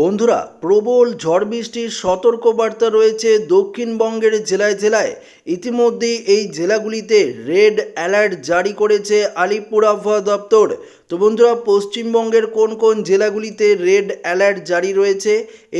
বন্ধুরা, প্রবল ঝড় বৃষ্টির সতর্কবার্তা রয়েছে দক্ষিণবঙ্গের জেলায় জেলায়। ইতিমধ্যেই এই জেলাগুলিতে রেড অ্যালার্ট জারি করেছে আলিপুর আবহাওয়া দপ্তর। তো বন্ধুরা, পশ্চিমবঙ্গের কোন কোন জেলাগুলিতে রেড অ্যালার্ট জারি রয়েছে?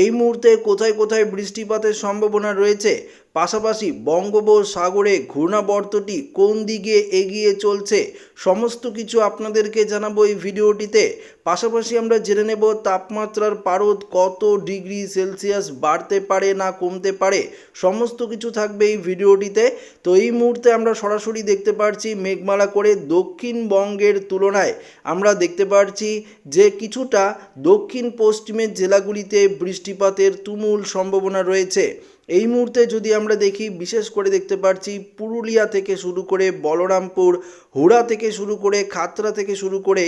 এই মুহূর্তে কোথায় কোথায় বৃষ্টিপাতের সম্ভাবনা রয়েছে? পাশাপাশি বঙ্গোপসাগরে ঘূর্ণাবর্তটি কোন দিকে এগিয়ে চলছে সমস্ত কিছু আপনাদেরকে জানাব এই ভিডিওটিতে। পাশাপাশি আমরা জেনে নেব তাপমাত্রার পারদ কত ডিগ্রি সেলসিয়াস বাড়তে পারে না কমতে পারে, সমস্ত কিছু থাকবে এই ভিডিওটিতে। তো এই মুহূর্তে আমরা সরাসরি দেখতে পারছি মেঘমালা করে দক্ষিণবঙ্গের তুলনায়। আমরা দেখতে পারছি যে কিছুটা দক্ষিণ পশ্চিমের জেলাগুলিতে বৃষ্টিপাতের তুমুল সম্ভাবনা রয়েছে। এই মুহূর্তে যদি আমরা দেখি, বিশেষ করে দেখতে পাচ্ছি পুরুলিয়া থেকে শুরু করে বলরামপুর, হুড়া থেকে শুরু করে খাতরা থেকে শুরু করে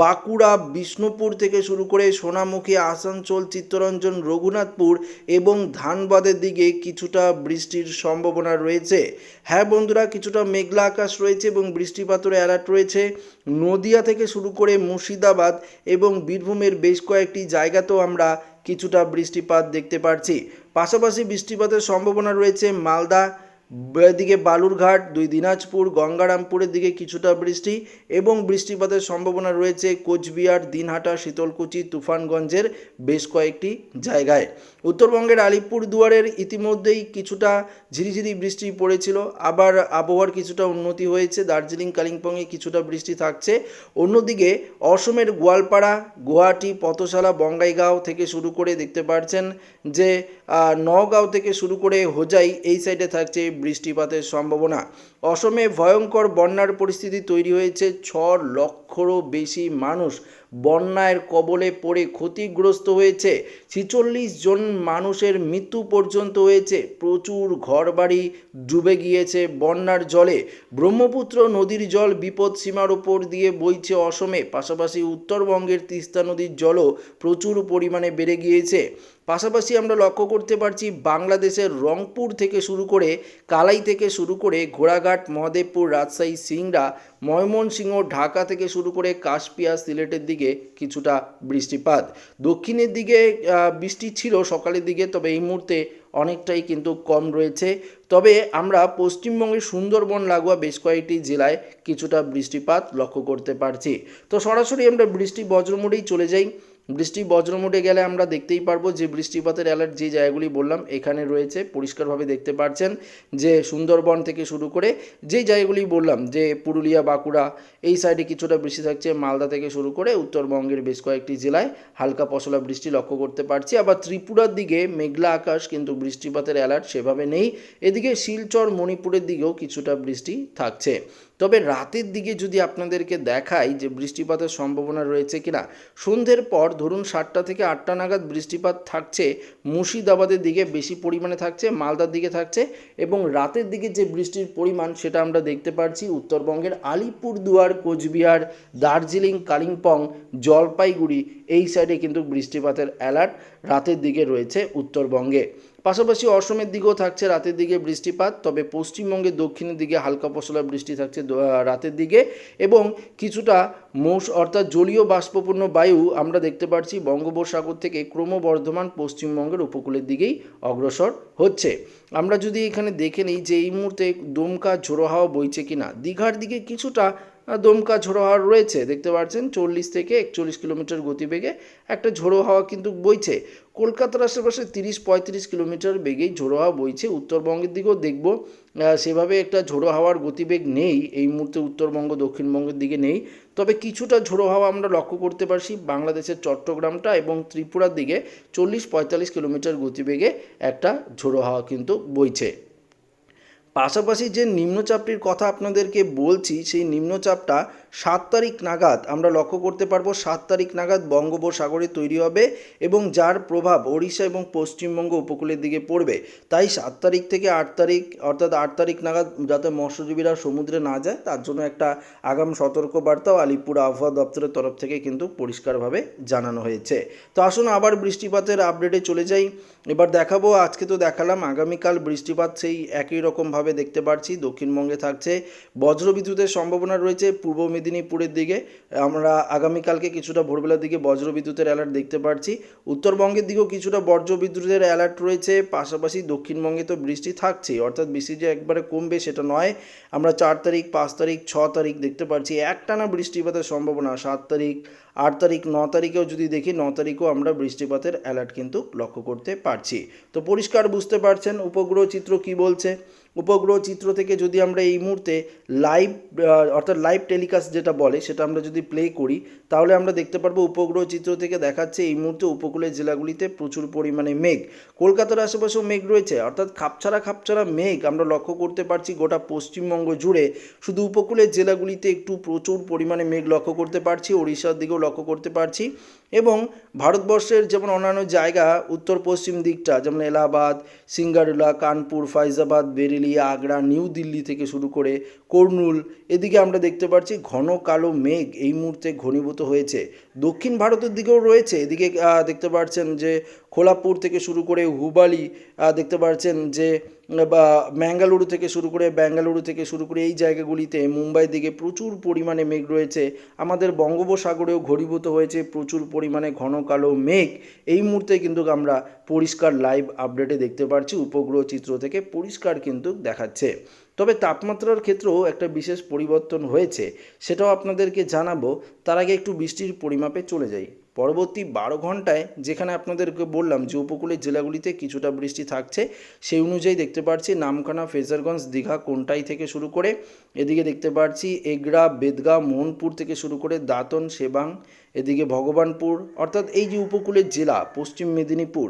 বাঁকুড়া, বিষ্ণুপুর থেকে শুরু করে সোনামুখী, আসানসোল, চিত্তরঞ্জন, রঘুনাথপুর এবং ধানবাদের দিকে কিছুটা বৃষ্টির সম্ভাবনা রয়েছে। হ্যাঁ বন্ধুরা, কিছুটা মেঘলা আকাশ রয়েছে এবং বৃষ্টিপাতের অ্যালার্ট রয়েছে। নদিয়া থেকে শুরু করে মুর্শিদাবাদ এবং বীরভূমের বেশ কয়েকটি জায়গাতেও আমরা কিছুটা বৃষ্টিপাত দেখতে পাচ্ছি পাশাপাশি বৃষ্টিপাতের সম্ভাবনা রয়েছে মালদা এদিকে বালুরঘাট দুই দিনাজপুর গঙ্গারামপুরের দিকে কিছুটা বৃষ্টি এবং বৃষ্টিপাতের সম্ভাবনা রয়েছে কোচবিহার দিনহাটা শীতলকুচি তুফানগঞ্জের বেশ কয়েকটি জায়গায়। উত্তরবঙ্গের আলিপুর দুয়ারের ইতিমধ্যেই কিছুটা ঝিরিঝিরি বৃষ্টি পড়েছিল। আবার আবহাওয়ার কিছুটা উন্নতি হয়েছে। দার্জিলিং কালিম্পংয়ে কিছুটা বৃষ্টি থাকছে। অন্যদিকে অসমের গোয়ালপাড়া গুয়াহাটি পথশালা বঙ্গাইগাঁও থেকে শুরু করে দেখতে পাচ্ছেন যে আহ, নওগাঁও থেকে শুরু করে হোজাই এই সাইডে থাকছে বৃষ্টিপাতের সম্ভাবনা। অসমে ভয়ঙ্কর বন্যার পরিস্থিতি তৈরি হয়েছে ছ লক্ষরও বেশি মানুষ বন্যার কবলে পড়ে ক্ষতিগ্রস্ত হয়েছে। ছিচল্লিশ জন মানুষের মৃত্যু পর্যন্ত হয়েছে। প্রচুর ঘরবাড়ি ডুবে গিয়েছে বন্যার জলে। ব্রহ্মপুত্র নদীর জল বিপদ সীমার ওপর দিয়ে বইছে অসমে। পাশাপাশি উত্তরবঙ্গের তিস্তা নদীর জলও প্রচুর পরিমাণে বেড়ে গিয়েছে। পাশাপাশি আমরা লক্ষ্য করতে পারছি, বাংলাদেশের রংপুর থেকে শুরু করে কালাই থেকে শুরু করে ঘোড়াঘাট, মহাদেবপুর, রাজশাহী, সিংড়া ময়মনসিংহ, ঢাকা থেকে শুরু করে কাশপিয়া সিলেটের দিকে কিছুটা বৃষ্টিপাত। দক্ষিণের দিকে বৃষ্টি ছিল সকালের দিকে, তবে এই মুহূর্তে অনেকটাই কিন্তু কম রয়েছে। তবে আমরা পশ্চিমবঙ্গের সুন্দরবন, লাগোয়া বেশ কয়েকটি জেলায় কিছুটা বৃষ্টিপাত লক্ষ্য করতে পারছি। তো সরাসরি আমরা বৃষ্টি বজ্রমোডেই চলে যাই। বৃষ্টি বজ্রমোডে গেলে আমরা দেখতেই পারব যে বৃষ্টিপাতের অ্যালার্ট যে জায়গাগুলি বললাম, এখানে রয়েছে, পরিষ্কারভাবে দেখতে পাচ্ছেন যে সুন্দরবন থেকে শুরু করে যেই জায়গাগুলি বললাম, যে পুরুলিয়া, বাঁকুড়া, এই সাইডে কিছুটা বৃষ্টি থাকছে, মালদা থেকে শুরু করে উত্তরবঙ্গের বেশ কয়েকটি জেলায় হালকা পশলা বৃষ্টি লক্ষ্য করতে পারছি। আবার ত্রিপুরার দিকে মেঘলা আকাশ কিন্তু বৃষ্টিপাতের অ্যালার্ট সেভাবে নেই। এদিকে শিলচর, মণিপুরের দিকেও কিছুটা বৃষ্টি থাকছে। তবে রাতের দিকে যদি আপনাদেরকে দেখাই যে বৃষ্টিপাতের সম্ভাবনা রয়েছে কিনা, সন্ধ্যের পর ধরুন সাতটা থেকে আটটা নাগাদ বৃষ্টিপাত থাকছে, মুর্শিদাবাদের দিকে বেশি পরিমাণে থাকছে, মালদার দিকে থাকছে এবং রাতের দিকে যে বৃষ্টির পরিমাণ সেটা আমরা দেখতে পাচ্ছি উত্তরবঙ্গের আলিপুরদুয়ার, কোচবিহার, দার্জিলিং, কালিম্পং, জলপাইগুড়ি, এই সাইডে কিন্তু বৃষ্টিপাতের অ্যালার্ট রাতের দিকে রয়েছে উত্তরবঙ্গে। পাশাপাশি অসমের দিকেও থাকছে রাতের দিকে বৃষ্টিপাত, তবে পশ্চিমবঙ্গের দক্ষিণের দিকে হালকা পশলা বৃষ্টি থাকছে রাতের দিকে এবং কিছুটা মৌস অর্থাৎ জলীয় বাষ্পপূর্ণ বায়ু আমরা দেখতে পাচ্ছি বঙ্গোপসাগর থেকে ক্রমবর্ধমান পশ্চিমবঙ্গের উপকূলের দিকেই অগ্রসর হচ্ছে। আমরা যদি এখানে দেখে নিই যে এই মুহূর্তে দমকা ঝোড়ো হাওয়া বইছে কিনা, দীঘার দিকে কিছুটা দমকা ঝোড়ো হাওয়া রয়েছে, দেখতে পাচ্ছেন চল্লিশ থেকে একচল্লিশ কিলোমিটার গতিবেগে একটা ঝোড়ো হাওয়া কিন্তু বইছে। কলকাতার আশেপাশে তিরিশ পঁয়ত্রিশ কিলোমিটার বেগেই ঝোড়ো হাওয়া বইছে। উত্তরবঙ্গের দিকেও দেখব সেভাবে একটা ঝোড়ো হাওয়ার গতিবেগ নেই, এই মুহূর্তে উত্তরবঙ্গ, দক্ষিণবঙ্গের দিকে নেই। তবে কিছুটা ঝোড়ো হাওয়া আমরা লক্ষ্য করতে পারছি বাংলাদেশের চট্টগ্রামটা এবং ত্রিপুরার দিকে চল্লিশ পঁয়তাল্লিশ কিলোমিটার গতিবেগে একটা ঝোড়ো হাওয়া কিন্তু বইছে। পাশাপাশি যে নিম্নচাপটির কথা আপনাদেরকে বলছি, সেই নিম্নচাপটা সাত তারিখ নাগাদ আমরা লক্ষ্য করতে পারব, সাত তারিখ নাগাদ বঙ্গোপসাগরে তৈরি হবে এবং যার প্রভাব ওড়িশা এবং পশ্চিমবঙ্গ উপকূলের দিকে পড়বে। তাই সাত তারিখ থেকে আট তারিখ, অর্থাৎ আট তারিখ নাগাদ যাতে মৎস্যজীবীরা সমুদ্রে না যায়, তার জন্য একটা আগাম সতর্কবার্তাও আলিপুর আবহাওয়া দপ্তরের তরফ থেকে কিন্তু পরিষ্কারভাবে জানানো হয়েছে। তো আসুন আবার বৃষ্টিপাতের আপডেটে চলে যাই। এবার দেখাবো, আজকে তো দেখালাম আগামীকাল বৃষ্টিপাত সেই একই রকমভাবে দেখতে পাচ্ছি দক্ষিণবঙ্গে থাকছে বজ্রবিদ্যুতের সম্ভাবনা রয়েছে, পূর্ব মেদিনীপুরের দিকে, আমরা আগামীকালকে কিছুটা ভোরবেলার দিকে বজ্রবিদ্যুতের অ্যালার্ট দেখতে পাচ্ছি উত্তরবঙ্গের দিকেও কিছুটা বজ্র বিদ্যুতের অ্যালার্ট রয়েছে, পাশাপাশি দক্ষিণবঙ্গে তো বৃষ্টি থাকছেই অর্থাৎ বৃষ্টি যে একবারে কমবে সেটা নয়। আমরা চার তারিখ, পাঁচ তারিখ, ছ তারিখ দেখতে পাচ্ছি একটানা বৃষ্টিপাতের সম্ভাবনা, সাত তারিখ, আট তারিখ, ন তারিখেও যদি দেখি, ন তারিখেও আমরা বৃষ্টিপাতের অ্যালার্ট কিন্তু লক্ষ্য করতে পারছি। তো পরিষ্কার বুঝতে পারছেন, উপগ্রহ চিত্র কি বলছে? উপগ্রহ চিত্র থেকে যদি আমরা এই মুহূর্তে লাইভ অর্থাৎ লাইভ টেলিকাস্ট যেটা বলে, সেটা আমরা যদি প্লে করি, তাহলে আমরা দেখতে পারব উপগ্রহ চিত্র থেকে দেখাচ্ছে এই মুহূর্তে উপকূলের জেলাগুলিতে প্রচুর পরিমাণে মেঘ। কলকাতার আশেপাশেও মেঘ রয়েছে, অর্থাৎ খাপছাড়া খাপছাড়া মেঘ আমরা লক্ষ্য করতে পারছি গোটা পশ্চিমবঙ্গ জুড়ে। শুধু উপকূলের জেলাগুলিতে একটু প্রচুর পরিমাণে মেঘ লক্ষ্য করতে পারছি, ওড়িশার দিকেও লক্ষ্য করতে পারছি। এবং ভারতবর্ষের যেমন অন্যান্য জায়গা উত্তর পশ্চিম দিকটা, যেমন এলাহাবাদ, সিঙ্গারুলা, কানপুর, ফাইজাবাদ বেরেলি আগ্রা, নিউ দিল্লি থেকে শুরু করে কর্নুল, এদিকে আমরা দেখতে পাচ্ছি ঘন কালো মেঘ এই মুহূর্তে ঘনীভূত হয়েছে। দক্ষিণ ভারতের দিকেও রয়েছে, এদিকে দেখতে পাচ্ছেন যে খোলাপুর থেকে শুরু করে হুবালি দেখতে পাচ্ছেন যে, বা ম্যাঙ্গালুরু থেকে শুরু করে ব্যাঙ্গালুরু থেকে শুরু করে এই জায়গাগুলিতে মুম্বাইয়ের দিকে প্রচুর পরিমাণে মেঘ রয়েছে। আমাদের বঙ্গোপসাগরেও ঘনীভূত হয়েছে প্রচুর পরিমাণে ঘন কালো মেঘ। এই মুহূর্তে কিন্তু আমরা পরিষ্কার লাইভ আপডেটে দেখতে পাচ্ছি উপগ্রহ চিত্র থেকে পরিষ্কার কিন্তু দেখাচ্ছে। তবে তাপমাত্রার ক্ষেত্রেও একটা বিশেষ পরিবর্তন হয়েছে, সেটাও আপনাদেরকে জানাব। তার আগে একটু বৃষ্টির পরিমাপে চলে যাই। পরবর্তী বারো ঘন্টায় যেখানে আপনাদেরকে বললাম যে উপকূলের জেলাগুলিতে কিছুটা বৃষ্টি থাকছে, সেই অনুযায়ী দেখতে পাচ্ছি নামখানা, ফেজারগঞ্জ, দীঘা কোনটাই থেকে শুরু করে, এদিকে দেখতে পাচ্ছি এগড়া বেদগা মোহনপুর থেকে শুরু করে দাঁতন সেবাং এদিকে ভগবানপুর, অর্থাৎ এই যে উপকূলের জেলা, পশ্চিম মেদিনীপুর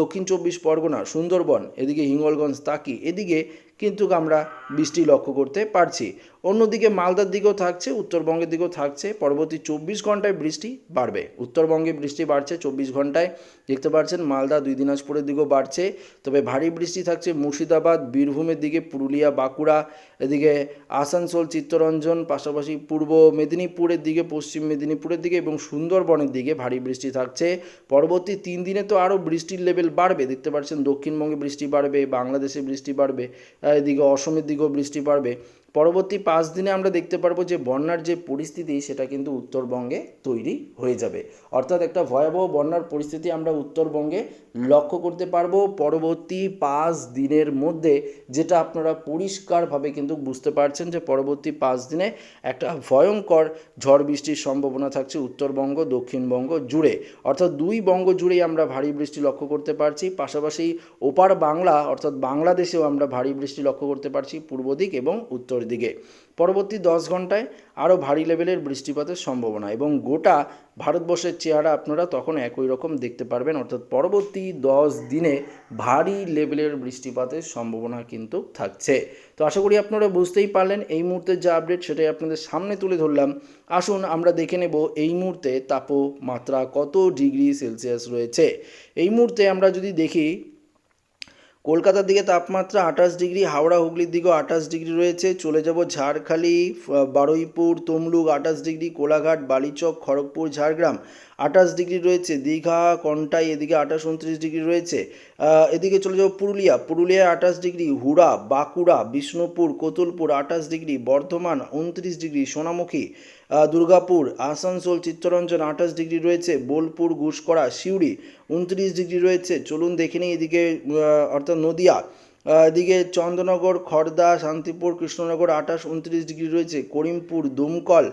দক্ষিণ চব্বিশ পরগনা, সুন্দরবন, এদিকে হিঙ্গলগঞ্জ, তাকি, এদিকে কিন্তু আমরা বৃষ্টি লক্ষ্য করতে পারছি। অন্যদিকে মালদার দিকেও থাকছে, উত্তরবঙ্গের দিকেও থাকছে। পরবর্তী চব্বিশ ঘন্টায় বৃষ্টি বাড়বে। উত্তরবঙ্গে বৃষ্টি বাড়ছে চব্বিশ ঘন্টায়। দেখতে পাচ্ছেন, মালদা, দুই দিনাজপুরের দিকেও বাড়ছে। তবে ভারী বৃষ্টি থাকছে মুর্শিদাবাদ, বীরভূমের দিকে পুরুলিয়া, বাঁকুড়া, এদিকে আসানসোল, চিত্তরঞ্জন, পাশাপাশি পূর্ব মেদিনীপুরের দিকে, পশ্চিম মেদিনীপুরের দিকে এবং সুন্দরবনের দিকে ভারী বৃষ্টি থাকছে। পরবর্তী তিন দিনে তো আরও বৃষ্টির লেভেল বাড়বে। দেখতে পাচ্ছেন, দক্ষিণবঙ্গে বৃষ্টি বাড়বে, বাংলাদেশে বৃষ্টি বাড়বে, এদিকে অসমের দিকেও বৃষ্টি বাড়বে। পরবর্তী পাঁচ দিনে আমরা দেখতে পারব যে বন্যার যে পরিস্থিতি, সেটা কিন্তু উত্তরবঙ্গে তৈরি হয়ে যাবে। অর্থাৎ একটা ভয়াবহ বন্যার পরিস্থিতি আমরা উত্তরবঙ্গে লক্ষ্য করতে পারব পরবর্তী পাঁচ দিনের মধ্যে, যেটা আপনারা পরিষ্কারভাবে কিন্তু বুঝতে পারছেন যে পরবর্তী পাঁচ দিনে একটা ভয়ঙ্কর ঝড় বৃষ্টির সম্ভাবনা থাকছে উত্তরবঙ্গ, দক্ষিণবঙ্গ জুড়ে। অর্থাৎ দুই বঙ্গ জুড়েই আমরা ভারী বৃষ্টি লক্ষ্য করতে পারছি, পাশাপাশি ওপার বাংলা, অর্থাৎ বাংলাদেশেও আমরা ভারী বৃষ্টি লক্ষ্য করতে পারছি, পূর্ব দিক এবং উত্তর দিকে পরবর্তী দশ ঘন্টায় আরও ভারী লেভেলের বৃষ্টিপাতের সম্ভাবনা এবং গোটা ভারতবর্ষের চেহারা আপনারা তখন একই রকম দেখতে পারবেন। অর্থাৎ পরবর্তী দশ দিনে ভারী লেভেলের বৃষ্টিপাতের সম্ভাবনা কিন্তু থাকছে। তো আশা করি আপনারা বুঝতেই পারলেন, এই মুহূর্তের যা আপডেট সেটাই আপনাদের সামনে তুলে ধরলাম। আসুন আমরা দেখে নেব এই মুহূর্তে তাপমাত্রা কত ডিগ্রি সেলসিয়াস রয়েছে। এই মুহূর্তে আমরা যদি দেখি কলকাতার দিকে তাপমাত্রা আঠাশ ডিগ্রি, হাওড়া, হুগলির দিকেও আঠাশ ডিগ্রি রয়েছে। চলে যাব ঝাড়খালি বারুইপুর, তমলুক, আঠাশ ডিগ্রি, কোলাঘাট, বালিচক, খড়গপুর, ঝাড়গ্রাম আঠাশ ডিগ্রি রয়েছে। দীঘা, কন্টাই এদিকে আঠাশ উনত্রিশ ডিগ্রি রয়েছে। এদিকে চলে যাব পুরুলিয়া। পুরুলিয়ায় আঠাশ ডিগ্রি, হুড়া, বাঁকুড়া, বিষ্ণুপুর, কোতুলপুর আঠাশ ডিগ্রি, বর্ধমান উনত্রিশ ডিগ্রি, সোনামুখী দুর্গাপুর, আসানসোল, চিত্তরঞ্জন আঠাশ ডিগ্রি রয়েছে, বোলপুর ঘুষকরা সিউড়ি উনত্রিশ ডিগ্রি রয়েছে। চলুন দেখে নিই এদিকে অর্থাৎ নদিয়া। এদিকে চন্দ্রনগর খড়দা শান্তিপুর, কৃষ্ণনগর আঠাশ উনত্রিশ ডিগ্রি রয়েছে, করিমপুর, দুমকল,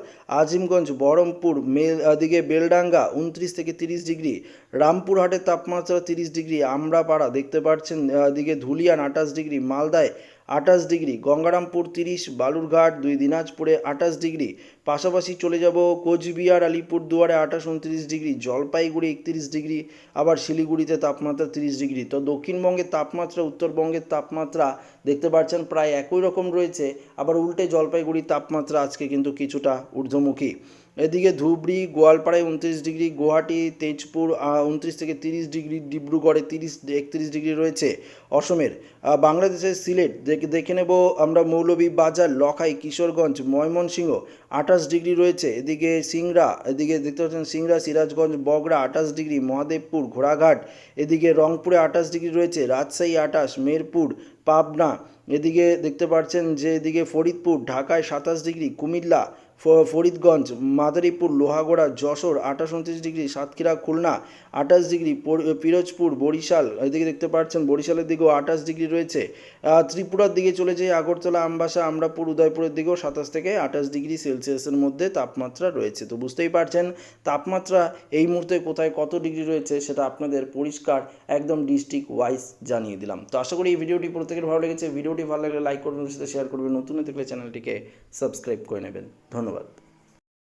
আজিমগঞ্জ, বহরমপুর, মেল এদিকে বেলডাঙ্গা উনত্রিশ থেকে তিরিশ ডিগ্রি, রামপুরহাটের তাপমাত্রা তিরিশ ডিগ্রি, আমরাপাড়া দেখতে পাচ্ছেন এদিকে ধুলিয়ান আঠাশ ডিগ্রি, মালদায় আঠাশ ডিগ্রি, গঙ্গারামপুর তিরিশ, বালুরঘাট দুই, দিনাজপুরে আঠাশ ডিগ্রি, পাশাপাশি চলে যাব কোচবিহার আলিপুর দুয়ারে আঠাশ, উনত্রিশ ডিগ্রি, জলপাইগুড়ি একত্রিশ ডিগ্রি, আবার শিলিগুড়িতে তাপমাত্রা তিরিশ ডিগ্রি। তো দক্ষিণবঙ্গের তাপমাত্রা, উত্তরবঙ্গের তাপমাত্রা দেখতে পাচ্ছেন প্রায় একই রকম রয়েছে, আবার উল্টে জলপাইগুড়ির তাপমাত্রা আজকে কিন্তু কিছুটা ঊর্ধ্বমুখী। এদিকে ধুবড়ি, গোয়ালপাড়ায় উনত্রিশ ডিগ্রি, গুয়াহাটি, তেজপুর উনত্রিশ থেকে তিরিশ ডিগ্রি, ডিব্রুগড়ে তিরিশ, একত্রিশ ডিগ্রি রয়েছে। অসমের বাংলাদেশের সিলেট, দেখে নেব আমরা মৌলভী বাজার লখাই, কিশোরগঞ্জ, ময়মনসিংহ, আঠাশ ডিগ্রি রয়েছে। এদিকে সিংড়া, এদিকে দেখতে পাচ্ছেন সিংড়া, সিরাজগঞ্জ, বগড়া, আঠাশ ডিগ্রি, মহাদেবপুর, ঘোড়াঘাট। এদিকে রংপুরে আঠাশ ডিগ্রি রয়েছে, রাজশাহী আঠাশ, মেরপুর, পাবনা। এদিকে দেখতে পাচ্ছেন যে এদিকে ফরিদপুর, ঢাকায় সাতাশ ডিগ্রি, কুমিল্লা ফরিদগঞ্জ, মাদারীপুর, লোহাগড়া, যশোর, আঠাশ উনত্রিশ ডিগ্রি, সাতক্ষীরা, খুলনা, আঠাশ ডিগ্রি পিরোজপুর, বরিশাল, এদিকে দেখতে পাচ্ছেন বরিশালের দিকেও আঠাশ ডিগ্রি রয়েছে। ত্রিপুরার দিকে চলে যাই, আগরতলা, আমবাসা, আমরাপুর, উদয়পুরের দিকেও সাতাশ থেকে আঠাশ ডিগ্রি সেলসিয়াসের মধ্যে তাপমাত্রা রয়েছে। তো বুঝতেই পারছেন, তাপমাত্রা এই মুহূর্তে কোথায় কত ডিগ্রি রয়েছে সেটা আপনাদের পরিষ্কার, একদম ডিস্ট্রিক্ট ওয়াইজ জানিয়ে দিলাম। তো আশা করি এই ভিডিওটি প্রত্যেকের ভালো লেগেছে। ভিডিওটি ভালো লাগলে লাইক করবেন সাথে শেয়ার করবেন। নতুন থাকলে চ্যানেলটিকে সাবস্ক্রাইব করে নেবেন। ধন্যবাদ। vardı.